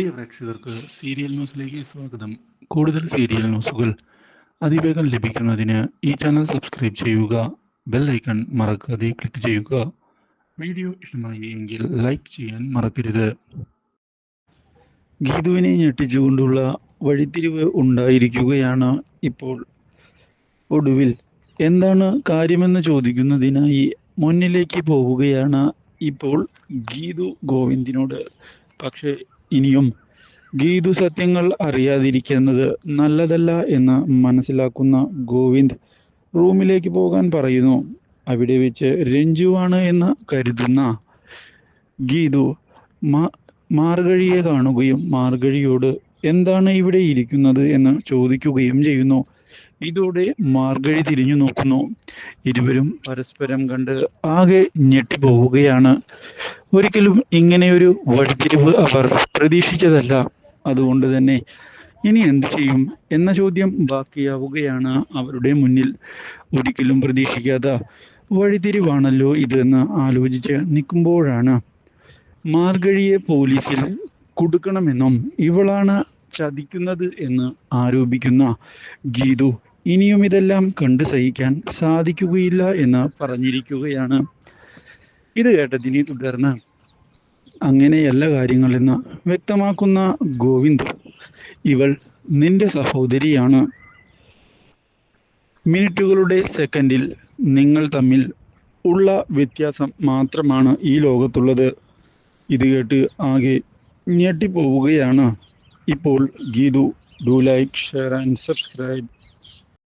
പ്രിയ പ്രേക്ഷകർക്ക് സീരിയൽ ന്യൂസിലേക്ക് സ്വാഗതം. കൂടുതൽ സീരിയൽ ന്യൂസുകൾ അതിവേഗം ലഭിക്കുന്നതിന് ഈ ചാനൽ സബ്സ്ക്രൈബ് ചെയ്യുക ബെൽ ഐക്കൺ മറക്കാതെ ക്ലിക്ക് ചെയ്യുക. വീഡിയോ ഇഷ്ടമായി എങ്കിൽ ലൈക്ക് ചെയ്യാൻ മറക്കരുത്. ഗീതുവിനെ ഞെട്ടിച്ചുകൊണ്ടുള്ള വഴിത്തിരിവ് ഉണ്ടായിരിക്കുകയാണ് ഇപ്പോൾ ഒടുവിൽ. എന്താണ് കാര്യമെന്ന് ചോദിക്കുന്നതിനായി മുന്നിലേക്ക് പോവുകയാണ് ഇപ്പോൾ ഗീതു ഗോവിന്ദിനോട്. പക്ഷേ ഇനിയും ഗീതു സത്യങ്ങൾ അറിയാതിരിക്കുന്നത് നല്ലതല്ല എന്ന് മനസ്സിലാക്കുന്ന ഗോവിന്ദ് റൂമിലേക്ക് പോകാൻ പറയുന്നു. അവിടെ വെച്ച് രഞ്ജുവാണ് എന്ന് കരുതുന്ന ഗീതു മാ- മാർഗഴിയെ കാണുകയും മാർഗഴിയോട് എന്താണ് ഇവിടെ ഇരിക്കുന്നത് എന്ന് ചോദിക്കുകയും ചെയ്യുന്നു. ഇതോടെ മാർഗഴി തിരിഞ്ഞു നോക്കുന്നു. ഇരുവരും പരസ്പരം കണ്ട് ആകെ ഞെട്ടിപ്പോവുകയാണ്. ഒരിക്കലും ഇങ്ങനെയൊരു വഴിത്തിരിവ് അവർ പ്രതീക്ഷിച്ചതല്ല. അതുകൊണ്ട് തന്നെ ഇനി എന്ത് ചെയ്യും എന്ന ചോദ്യം ബാക്കിയാവുകയാണ് അവരുടെ മുന്നിൽ. ഒരിക്കലും പ്രതീക്ഷിക്കാത്ത വഴിതിരിവാണല്ലോ ഇതെന്ന് ആലോചിച്ച് നിൽക്കുമ്പോഴാണ് മാർഗഴിയെ പോലീസിൽ കൊടുക്കണമെന്നും ഇവളാണ് ചതിക്കുന്നത് എന്ന് ആരോപിക്കുന്ന ഗീതു ഇനിയും ഇതെല്ലാം കണ്ടു സഹിക്കാൻ സാധിക്കുകയില്ല എന്ന് പറഞ്ഞിരിക്കുകയാണ്. ഇത് കേട്ടതിനെ തുടർന്ന് അങ്ങനെയല്ല കാര്യങ്ങളെന്ന് വ്യക്തമാക്കുന്ന ഗോവിന്ദ് ഇവൾ നിന്റെ സഹോദരിയാണ്. മിനിറ്റുകളുടെ സെക്കൻഡിൽ നിങ്ങൾ തമ്മിൽ ഉള്ള വ്യത്യാസം മാത്രമാണ് ഈ ലോകത്തുള്ളത്. ഇത് കേട്ട് ആകെ ഞെട്ടിപ്പോവുകയാണ്. ഇപ്പോൾ Geethu do like share and subscribe.